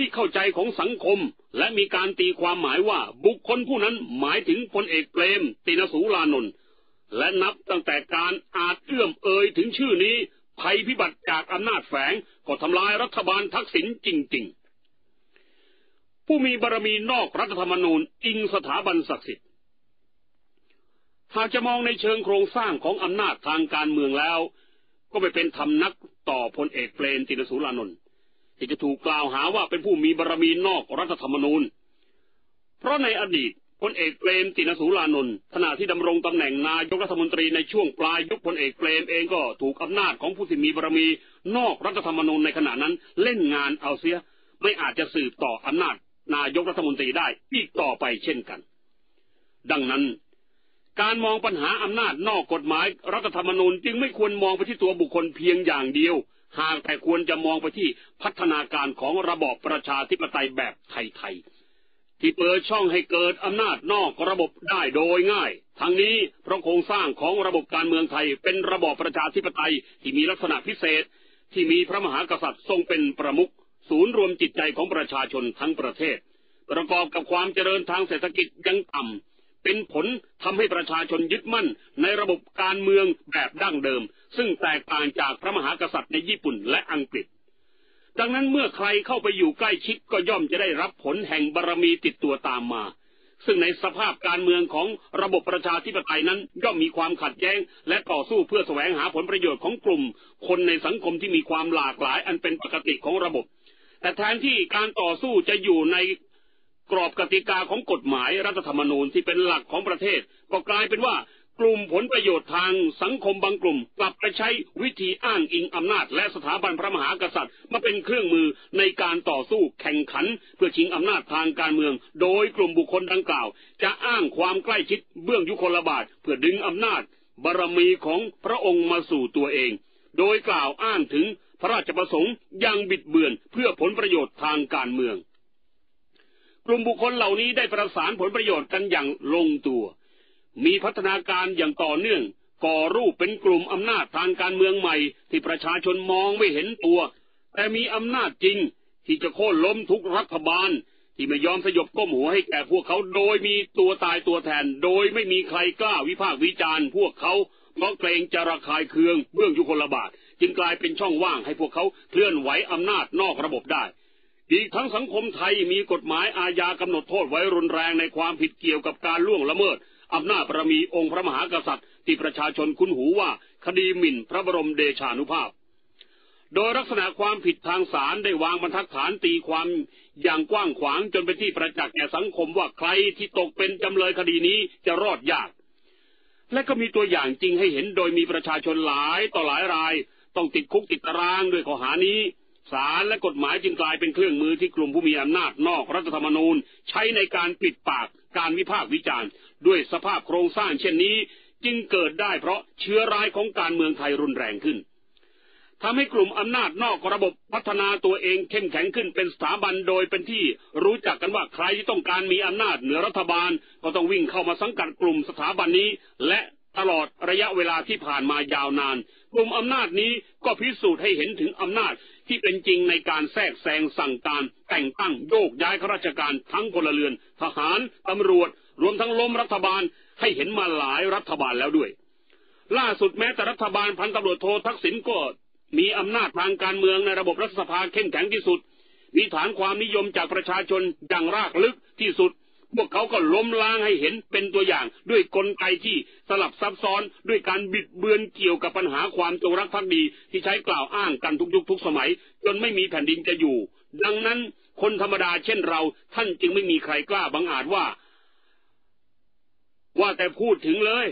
ที่เข้าใจของสังคม และมีการตีความหมายว่าบุคคลผู้นั้นหมายถึงพลเอกเปรม ตินสูลานนท์และนับตั้งแต่การอาจเอื้อมเอ่ยถึงชื่อนี้ ภัยพิบัติจากอำนาจแฝงก็ทำลายรัฐบาลทักษิณจริง ๆ ผู้มีบารมีนอกรัฐธรรมนูญอิงสถาบันศักดิ์สิทธิ์หากจะมองในเชิงโครงสร้างของอำนาจทางการเมืองแล้ว ก็ไปเป็นธรรมนักต่อพลเอกเปรมตินสูลานนท์ ที่จะถูกกล่าวหาว่าเป็นผู้มีบารรมีนอกรัฐธรรมนูญ เพราะในอดีตพลเอกเปรมตินสูลานนท์ขณะที่ดำรงตำแหน่งนายกรัฐมนตรีในช่วงปลายยุคพลเอกเปรมเองก็ถูกอำนาจของผู้ที่มีบารรมีนอกรัฐธรรมนูญในขณะนั้นเล่นงานเอาเสีย ไม่อาจจะสืบต่ออำนาจนายกรัฐมนตรีได้อีกต่อไปเช่นกัน ดังนั้น การมองปัญหาอำนาจนอกกฎหมาย รัฐธรรมนูญจึงไม่ควรมองไปที่ตัวบุคคลเพียงอย่างเดียว หากแต่ควรจะมองไปที่พัฒนาการของระบอบประชาธิปไตยแบบไทยๆที่เปิดช่องให้เกิดอำนาจนอกระบบได้โดยง่าย ทั้งนี้เพราะโครงสร้างของระบบการเมืองไทย เป็นระบอบประชาธิปไตยที่มีลักษณะพิเศษ ที่มีพระมหากษัตริย์ทรงเป็นประมุขศูนย์รวมจิตใจของประชาชนทั้งประเทศ ประกอบกับความเจริญทางเศรษฐกิจยังต่ำ เป็นผลทำให้ประชาชนยึดมั่นในระบบการเมืองแบบดั้งเดิม ซึ่งแตกต่างจากพระมหากษัตริย์ในญี่ปุ่นและอังกฤษ ดังนั้นเมื่อใครเข้าไปอยู่ใกล้ชิดก็ย่อมจะได้รับผลแห่งบารรมีติดตัวตามมา ซึ่งในสภาพการเมืองของระบบประชาธิปไตยนั้นย่อมมีความขัดแย้ง และต่อสู้เพื่อแสวงหาผลประโยชน์ของกลุ่ม คนในสังคมที่มีความหลากหลายอันเป็นปกติของระบบ แต่แทนที่การต่อสู้จะอยู่ใน กรอบกติกาของกฎหมายรัฐธรรมนูญที่เป็นหลักของประเทศ ก็กลายเป็นว่ากลุ่มผลประโยชน์ทางสังคมบางกลุ่ม กลับไปใช้วิธีอ้างอิงอำนาจ และสถาบันพระมหากษัตริย์ มาเป็นเครื่องมือในการต่อสู้แข่งขัน เพื่อชิงอำนาจทางการเมือง โดยกลุ่มบุคคลดังกล่าว จะอ้างความใกล้ชิดเบื้องยุคลบาทเพื่อดึงอำนาจ บารมีของพระองค์มาสู่ตัวเอง โดยกล่าวอ้างถึงพระราชประสงค์ยังบิดเบือนเพื่อผลประโยชน์ทางการเมือง ลุ่มบุคคลเหล่านี้ได้ประสานผลประโยชน์กันอย่างลงตัว มีพัฒนาการอย่างต่อเนื่อง ก่อรูปเป็นกลุ่มอำนาจทางการเมืองใหม่ ที่ประชาชนมองไม่เห็นตัว แต่มีอำนาจจริง ที่จะโค่นล้มทุกรัฐบาล ที่ไม่ยอมสยบก้มหัวให้แก่พวกเขาโดยมีตัวตายตัวแทน โดยไม่มีใครกล้าวิพากษ์วิจารณ์ พวกเขาเพราะเกรงจะระคายเคืองเบื้องยุคลบาท จึงกลายเป็นช่องว่างให้พวกเขาเคลื่อนไหวอำนาจนอกระบบได้ อีกทั้งสังคมไทยมีกฎหมายอาญากำหนดโทษไว้รุนแรงในความผิดเกี่ยวกับการล่วงละเมิดอำนาจประมีองค์พระมหากษัตริย์ ที่ประชาชนคุ้นหูว่าคดีหมิ่นพระบรมเดชานุภาพ โดยลักษณะความผิดทางศาลได้วางบรรทัดฐานตีความอย่างกว้างขวางจนเป็นที่ประจักษ์แก่สังคมว่าใครที่ตกเป็นจำเลยคดีนี้จะรอดยาก และก็มีตัวอย่างจริงให้เห็นโดยมีประชาชนหลายต่อหลายราย ต้องติดคุกติดตารางด้วยข้อหานี้ ศาลและกฎหมายจึงกลายเป็นเครื่องมือที่กลุ่มผู้มีอำนาจนอกรัฐธรรมนูญ ใช้ในการปิดปากการวิพากษ์วิจารณ์ ด้วยสภาพโครงสร้างเช่นนี้ จึงเกิดได้เพราะเชื้อร้ายของการเมืองไทยรุนแรงขึ้นทำให้กลุ่มอำนาจนอกระบบพัฒนาตัวเองเข้มแข็งขึ้นเป็นสถาบันโดยเป็นที่รู้จักกันว่าใครที่ต้องการมีอำนาจเหนือรัฐบาล ก็ต้องวิ่งเข้ามาสังกัดกลุ่มสถาบันนี้ และตลอดระยะเวลาที่ผ่านมายาวนาน กลุ่มอำนาจนี้ก็พิสูจน์ให้เห็นถึงอำนาจที่เป็นจริงในการแทรกแซงสั่งการแต่งตั้งโยกย้ายข้าราชการทั้งพลเรือน ทหารตำรวจ รวมทั้งล้มรัฐบาลให้เห็นมาหลายรัฐบาลแล้วด้วย ล่าสุดแม้แต่รัฐบาลพันตำรวจโททักษิณก็มีอำนาจทางการเมืองในระบบรัฐสภาเข้มแข็งที่สุด มีฐานความนิยมจากประชาชนอย่างรากลึกที่สุด พวกเขาก็ล้มล้างให้เห็นเป็นตัวอย่าง ด้วยกลไกที่สลับซับซ้อนด้วยการบิดเบือนเกี่ยวกับปัญหาความจงรักภักดี ที่ใช้กล่าวอ้างกันทุกยุคทุกสมัย จนไม่มีแผ่นดินจะอยู่ ดังนั้นคนธรรมดาเช่นเราท่านจึงไม่มีใครกล้าบังอาจว่า ว่าแต่พูดถึงเลย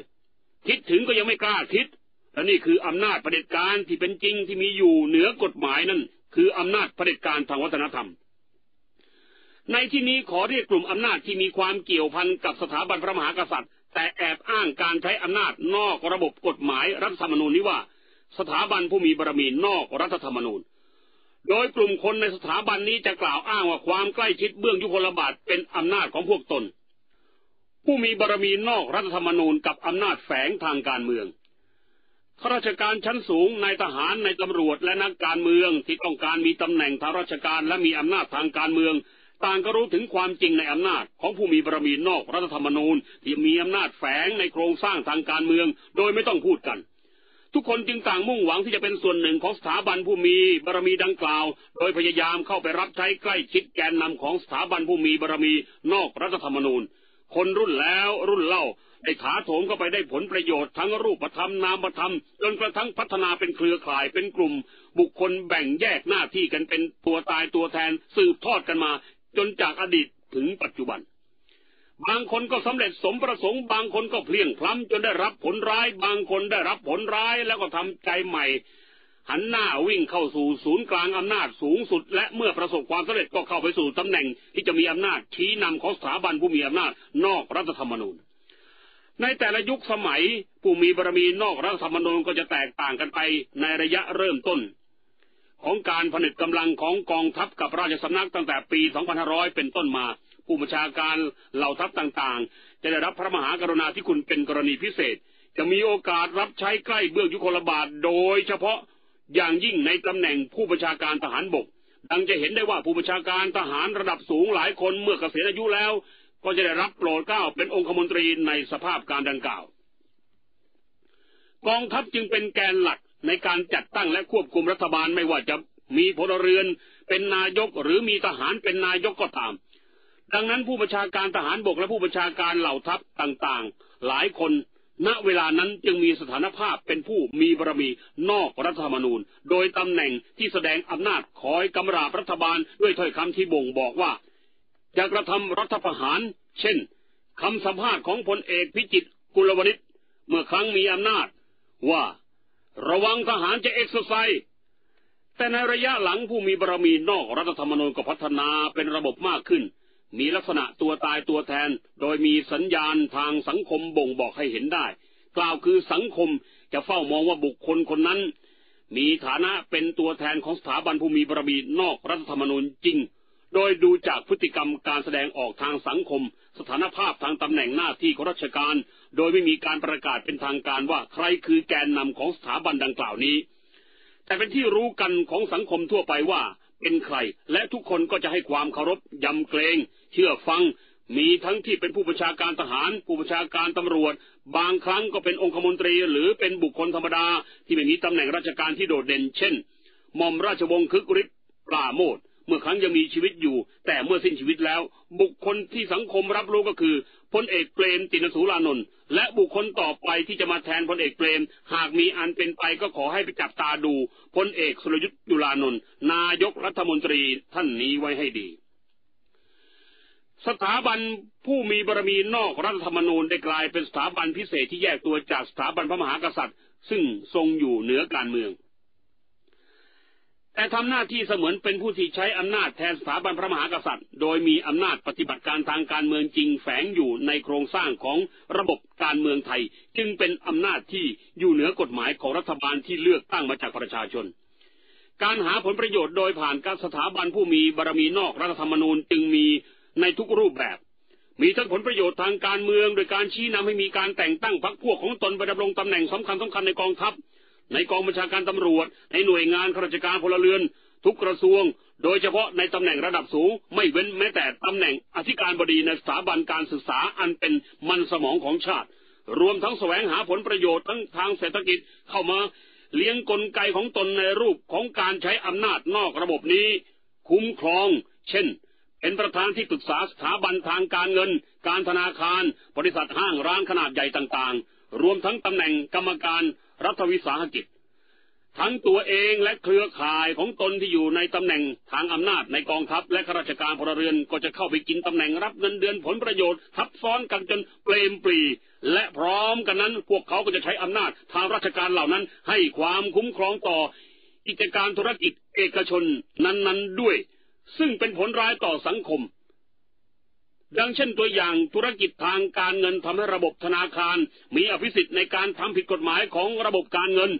คิดถึงก็ยังไม่กล้าคิดและนี่คืออำนาจประเด็จการที่เป็นจริงที่มีอยู่เหนือกฎหมายนั่นคืออำนาจประเด็จการทางวัฒนธรรม ในที่นี้ขอเรียกกลุ่มอำนาจที่มีความเกี่ยวพันกับสถาบันพระมหากษัตริย์ แต่แอบอ้างการใช้อำนาจนอกระบบกฎหมายรัฐธรรมนูญนี้ว่า สถาบันผู้มีบารมีนอกรัฐธรรมนูญ โดยกลุ่มคนในสถาบันนี้จะกล่าวอ้างว่าความใกล้ชิดเบื้องยุคลบาทเป็นอำนาจของพวกตน ผู้มีบารมีนอกรัฐธรรมนูญกับอำนาจแฝงทางการเมืองข้าราชการชั้นสูงนายทหารนายตำรวจและนักการเมืองที่ต้องการมีตำแหน่งทางราชการและมีอำนาจทางการเมือง ต่างก็รู้ถึงความจริงในอำนาจของผู้มีบารมีนอกรัฐธรรมนูญที่มีอำนาจแฝงในโครงสร้างทางการเมือง โดยไม่ต้องพูดกัน ทุกคนจึงต่างมุ่งหวังที่จะเป็นส่วนหนึ่งของสถาบันผู้มีบารมีดังกล่าว โดยพยายามเข้าไปรับใช้ใกล้ชิดแกนนำของสถาบันผู้มีบารมีนอกรัฐธรรมนูญ คนรุ่นแล้วรุ่นเล่าได้ถาโถมเข้าไปได้ผลประโยชน์ทั้งรูปธรรมนามธรรมจนกระทั่งพัฒนาเป็นเครือข่ายเป็นกลุ่ม บุคคลแบ่งแยกหน้าที่กันเป็นตัวตายตัวแทนสืบทอดกันมา จนจากอดีตถึงปัจจุบัน บางคนก็สำเร็จสมประสงค์ บางคนก็เพลียงพล้ำจนได้รับผลร้าย บางคนได้รับผลร้ายแล้วก็ทำใจใหม่ หันหน้าวิ่งเข้าสู่ศูนย์กลางอำนาจสูงสุด และเมื่อประสบความสำเร็จก็เข้าไปสู่ตำแหน่งที่จะมีอำนาจชี้นำของสถาบันผู้มีอำนาจนอกรัฐธรรมนูญในแต่ละยุคสมัยผู้มีบารมีนอกรัฐธรรมนูญก็จะแตกต่างกันไปในระยะเริ่มต้น ของการผนึกกำลังของกองทัพกับราชสำนักตั้งแต่ปี 2500 เป็นต้นมา ผู้บัญชาการเหล่าทัพต่างๆ จะได้รับพระมหากรุณาธิคุณเป็นกรณีพิเศษ จะมีโอกาสรับใช้ใกล้เบื้องยุคลบาทโดยเฉพาะอย่างยิ่งในตำแหน่งผู้บัญชาการทหารบก ดังจะเห็นได้ว่าผู้บัญชาการทหารระดับสูงหลายคนเมื่อเกษียณอายุแล้ว ก็จะได้รับโปรดเกล้าเป็นองคมนตรีในสภาพการดังกล่าว กองทัพจึงเป็นแกนหลัก ในการจัดตั้งและควบคุมรัฐบาลไม่ว่าจะมีพลเรือนเป็นนายกหรือมีทหารเป็นนายกก็ตาม ดังนั้นผู้บัญชาการทหารบกและผู้บัญชาการเหล่าทัพต่างๆ หลายคนณเวลานั้นจึงมีสถานภาพเป็นผู้มีบารมีนอกรัฐธรรมนูญ โดยตำแหน่งที่แสดงอำนาจคอยกำราบรัฐบาลด้วยถ้อยคำที่บ่งบอกว่าจะกระทำรัฐประหาร เช่นคำสัมภาษณ์ของพลเอกพิจิตรกุลวณิชเมื่อครั้งมีอำนาจว่า ระวังทหารจะเอ็กซ์ไซแต่ในระยะหลังผู้มีบารมีนอกรัฐธรรมนูญก็พัฒนาเป็นระบบมากขึ้น มีลักษณะตัวตายตัวแทน โดยมีสัญญาณทางสังคมบ่งบอกให้เห็นได้ กล่าวคือสังคมจะเฝ้ามองว่าบุคคลคนนั้น มีฐานะเป็นตัวแทนของสถาบันผู้มีบารมีนอกรัฐธรรมนูญจริง โดยดูจากพฤติกรรมการแสดงออกทางสังคม สถานภาพทางตำแหน่งหน้าที่ของราชการ โดยไม่มีการประกาศเป็นทางการว่าใครคือแกนนำของสถาบันดังกล่าวนี้ แต่เป็นที่รู้กันของสังคมทั่วไปว่าเป็นใคร และทุกคนก็จะให้ความเคารพยำเกรง เชื่อฟัง มีทั้งที่เป็นผู้บัญชาการทหาร ผู้บัญชาการตำรวจ บางครั้งก็เป็นองคมนตรีหรือเป็นบุคคลธรรมดา ที่ไม่มีตำแหน่งราชการที่โดดเด่น เช่นหม่อมราชวงศ์คึกฤทธิ์ปราโมท เมื่อครั้งยังมีชีวิตอยู่ แต่เมื่อสิ้นชีวิตแล้ว บุคคลที่สังคมรับรู้ก็คือพลเอกเปรมตินสูรานนท์และบุคคลต่อไปที่จะมาแทนพลเอกเปรม หากมีอันเป็นไปก็ขอให้ไปจับตาดูพลเอกสุรยุทธ์ยุลานนท์นายกรัฐมนตรีท่านนี้ไว้ให้ดี สถาบันผู้มีบารมีนอกรัฐธรรมนูญได้กลายเป็นสถาบันพิเศษที่แยกตัวจากสถาบันพระมหากษัตริย์ ซึ่งทรงอยู่เหนือการเมือง แต่ทำหน้าที่เสมือนเป็นผู้ที่ใช้อำนาจแทนสถาบันพระมหากษัตริย์ โดยมีอำนาจปฏิบัติการทางการเมืองจริงแฝงอยู่ในโครงสร้างของระบบการเมืองไทย จึงเป็นอำนาจที่อยู่เหนือกฎหมายของรัฐบาลที่เลือกตั้งมาจากประชาชน การหาผลประโยชน์โดยผ่านการสถาบันผู้มีบารมีนอกรัฐธรรมนูญจึงมีในทุกรูปแบบ มีทั้งผลประโยชน์ทางการเมือง โดยการชี้นำให้มีการแต่งตั้งพรรคพวกของตนไปดำรงตำแหน่งสำคัญสำคัญในกองทัพ ในกองบัญชาการตำรวจ ในหน่วยงานข้าราชการพลเรือน ทุกกระทรวง โดยเฉพาะในตำแหน่งระดับสูง ไม่เว้นแม้แต่ตำแหน่งอธิการบดีในสถาบันการศึกษาอันเป็นมันสมองของชาติ รวมทั้งแสวงหาผลประโยชน์ทั้งทางเศรษฐกิจเข้ามาเลี้ยงกลไกของตนในรูปของการใช้อำนาจนอกระบบนี้ คุ้มครอง เช่น เป็นประธานที่ปรึกษาสถาบันทางการเงิน การธนาคาร บริษัทห้างร้านขนาดใหญ่ต่างๆ รวมทั้งตำแหน่งกรรมการ รัฐวิสาหกิจ ทั้งตัวเองและเครือข่ายของตนที่อยู่ในตำแหน่งทางอำนาจในกองทัพและข้าราชการพลเรือนก็จะเข้าไปกินตำแหน่งรับเงินเดือนผลประโยชน์ทับซ้อนกันจนเปลมปรีและพร้อมกันนั้น พวกเขาก็จะใช้อำนาจทางราชการเหล่านั้น ให้ความคุ้มครองต่อกิจการธุรกิจเอกชนนั้นๆด้วย ซึ่งเป็นผลร้ายต่อสังคม ดังเช่นตัวอย่างธุรกิจทางการเงินทำให้ระบบธนาคาร มีอภิสิทธิ์ในการทำผิดกฎหมายของระบบการเงิน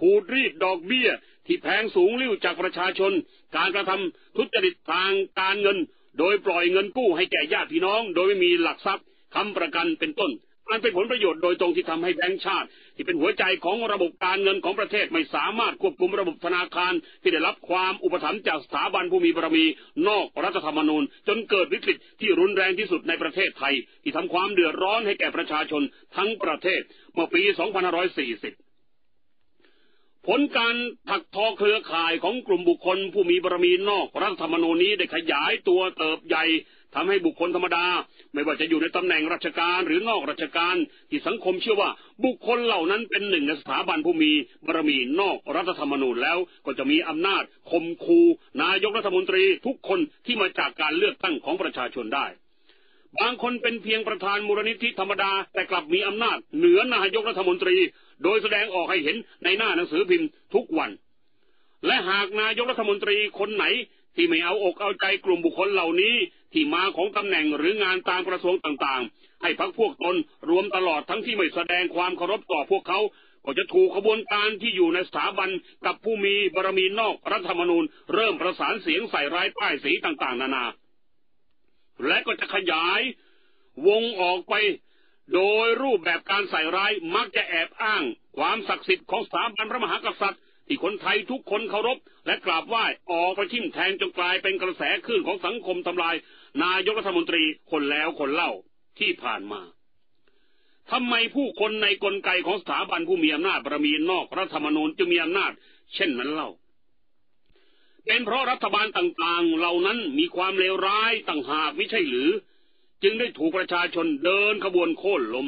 ขูดรีดดอกเบี้ย ที่แพงสูงลิ้วจากประชาชน การกระทำทุจริตทางการเงิน โดยปล่อยเงินกู้ให้แก่ญาติพี่น้อง โดยไม่มีหลักทรัพย์คำประกันเป็นต้นอันเป็นผลประโยชน์โดยตรงที่ทำให้แบงก์ชาติ ที่เป็นหัวใจของระบบการเงินของประเทศไม่สามารถควบคุมระบบธนาคารที่ได้รับความอุปถัมภ์จากสถาบันผู้มีบารมี นอกรัฐธรรมนูญ จนเกิดวิกฤตที่รุนแรงที่สุดในประเทศไทย ที่ทำความเดือดร้อนให้แก่ประชาชนทั้งประเทศเมื่อปี 2540ผลการถักทอเครือข่ายของกลุ่มบุคคลผู้มีบารมีนอกรัฐธรรมนูญนี้ได้ขยายตัวเติบใหญ่ ทำให้บุคคลธรรมดา ไม่ว่าจะอยู่ในตำแหน่งราชการหรือนอกราชการ ที่สังคมเชื่อว่าบุคคลเหล่านั้นเป็นหนึ่งในสถาบันผู้มีบารมีนอกรัฐธรรมนูญแล้วก็จะมีอำนาจข่มคูนายกรัฐมนตรีทุกคนที่มาจากการเลือกตั้งของประชาชนได้บางคนเป็นเพียงประธานมูลนิธิธรรมดา แต่กลับมีอำนาจเหนือนายกรัฐมนตรี โดยแสดงออกให้เห็นในหน้าหนังสือพิมพ์ทุกวัน และหากนายกรัฐมนตรีคนไหนที่ไม่เอาอกเอาใจกลุ่มบุคคลเหล่านี้ ที่มาของตำแหน่งหรืองานตามกระทรวงต่างๆ ให้พักพวกตนรวมตลอดทั้งที่ไม่แสดงความเคารพต่อพวกเขาก็จะถูกขบวนการที่อยู่ในสถาบันกับผู้มีบารมีนอกรัฐธรรมนูญ เริ่มประสานเสียงใส่ร้ายป้ายสีต่างๆ นานา และก็จะขยายวงออกไป โดยรูปแบบการใส่ร้ายมักจะแอบอ้าง ความศักดิ์สิทธิ์ของสถาบันพระมหากษัตริย์ ที่คนไทยทุกคนเคารพ และกราบไหว้ออกไปทิ่มแทงจนกลายเป็นกระแสคลื่นของสังคมทำลาย นายกรัฐมนตรีคนแล้วคนเล่าที่ผ่านมาทำไมผู้คนในกลไกของสถาบันผู้มีอำนาจบารมีนอกรัฐธรรมนูญจึงมีอำนาจ เช่นนั้นเล่า เป็นเพราะรัฐบาลต่างๆ เหล่านั้นมีความเลวร้ายต่างหากไม่ใช่หรือ จึงได้ถูกประชาชนเดินขบวนโค่นล้ม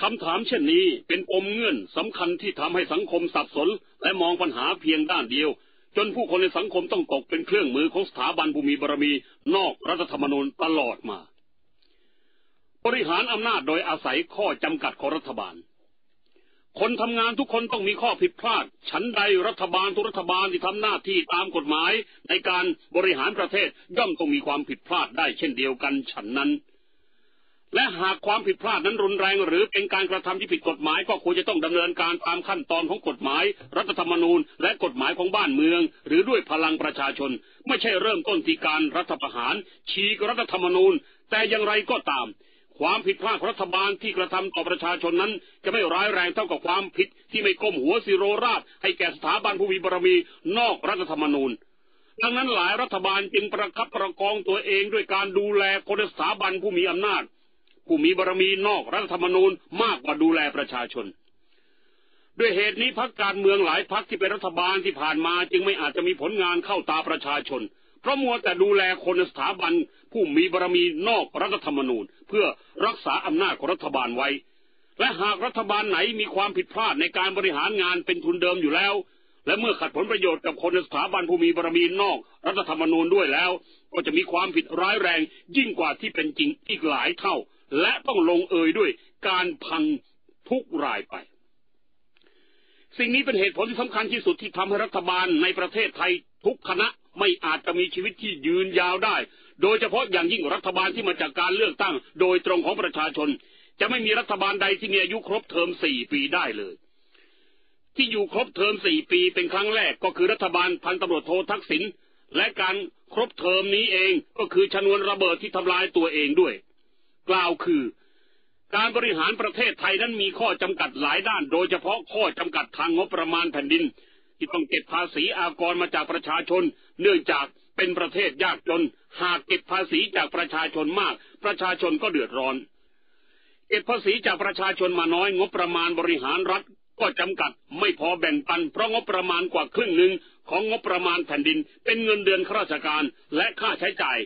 คำถามเช่นนี้เป็นปมเงื่อนสำคัญที่ทำให้สังคมสับสน และมองปัญหาเพียงด้านเดียว จนผู้คนในสังคมต้องตกเป็นเครื่องมือของสถาบันผู้มีบารมีนอกรัฐธรรมนูญตลอดมา บริหารอำนาจโดยอาศัยข้อจำกัดของรัฐบาล คนทำงานทุกคนต้องมีข้อผิดพลาดฉันใดรัฐบาลทุกรัฐบาลที่ทำหน้าที่ตามกฎหมาย ในการบริหารประเทศย่อมต้องมีความผิดพลาดได้เช่นเดียวกันฉันนั้น และหากความผิดพลาดนั้นรุนแรงหรือเป็นการกระทำที่ผิดกฎหมาย ก็ควรจะต้องดำเนินการตามขั้นตอนของกฎหมาย รัฐธรรมนูญ และกฎหมายของบ้านเมือง หรือด้วยพลังประชาชน ไม่ใช่เริ่มต้นที่การรัฐประหารฉีกรัฐธรรมนูญ แต่อย่างไรก็ตาม ความผิดพลาดของรัฐบาลที่กระทำต่อประชาชนนั้น จะไม่ร้ายแรงเท่ากับความผิดที่ไม่ก้มหัวสิโรราช ให้แก่สถาบันผู้มีบารมีนอกรัฐธรรมนูญดังนั้นหลายรัฐบาลจึงประคับประคองตัวเองด้วยการดูแลคนในสถาบันผู้มีอำนาจ ผู้มีบารมีนอกรัฐธรรมนูญมากกว่าดูแลประชาชน ด้วยเหตุนี้พักการเมืองหลายพักที่เป็นรัฐบาลที่ผ่านมาจึงไม่อาจจะมีผลงานเข้าตาประชาชน เพราะมัวแต่ดูแลคนสถาบัน ผู้มีบารมีนอกรัฐธรรมนูญ เพื่อรักษาอำนาจของรัฐบาลไว้ และหากรัฐบาลไหนมีความผิดพลาดในการบริหารงานเป็นทุนเดิมอยู่แล้ว และเมื่อขัดผลประโยชน์กับคนในสถาบันผู้มีบารมีนอก รัฐธรรมนูญด้วยแล้ว ก็จะมีความผิดร้ายแรงยิ่งกว่าที่เป็นจริงอีกหลายเท่า และต้องลงเอยด้วยการพังทุกรายไป สิ่งนี้เป็นเหตุผลที่สำคัญที่สุดที่ทำให้รัฐบาลในประเทศไทยทุกคณะไม่อาจจะมีชีวิตที่ยืนยาวได้ โดยเฉพาะอย่างยิ่งรัฐบาลที่มาจากการเลือกตั้ง โดยตรงของประชาชน จะไม่มีรัฐบาลใดที่มีอายุครบเทอมสี่ปีได้เลย ที่อยู่ครบเทอมสี่ปีเป็นครั้งแรกก็คือรัฐบาลพันตำรวจโททักษิณและการครบเทอมนี้เองก็คือชนวนระเบิดที่ทำลายตัวเองด้วย กล่าวคือ การบริหารประเทศไทยนั้นมีข้อจำกัดหลายด้าน โดยเฉพาะข้อจำกัดทางงบประมาณแผ่นดิน ที่ต้องเก็บภาษีอากรมาจากประชาชน เนื่องจากเป็นประเทศยากจน หากเก็บภาษีจากประชาชนมาก ประชาชนก็เดือดร้อน เก็บภาษีจากประชาชนมาน้อยงบประมาณบริหารรัฐก็จำกัดไม่พอแบ่งปัน เพราะงบประมาณกว่าครึ่งหนึ่งของงบประมาณแผ่นดิน เป็นเงินเดือนข้าราชการและค่าใช้จ่าย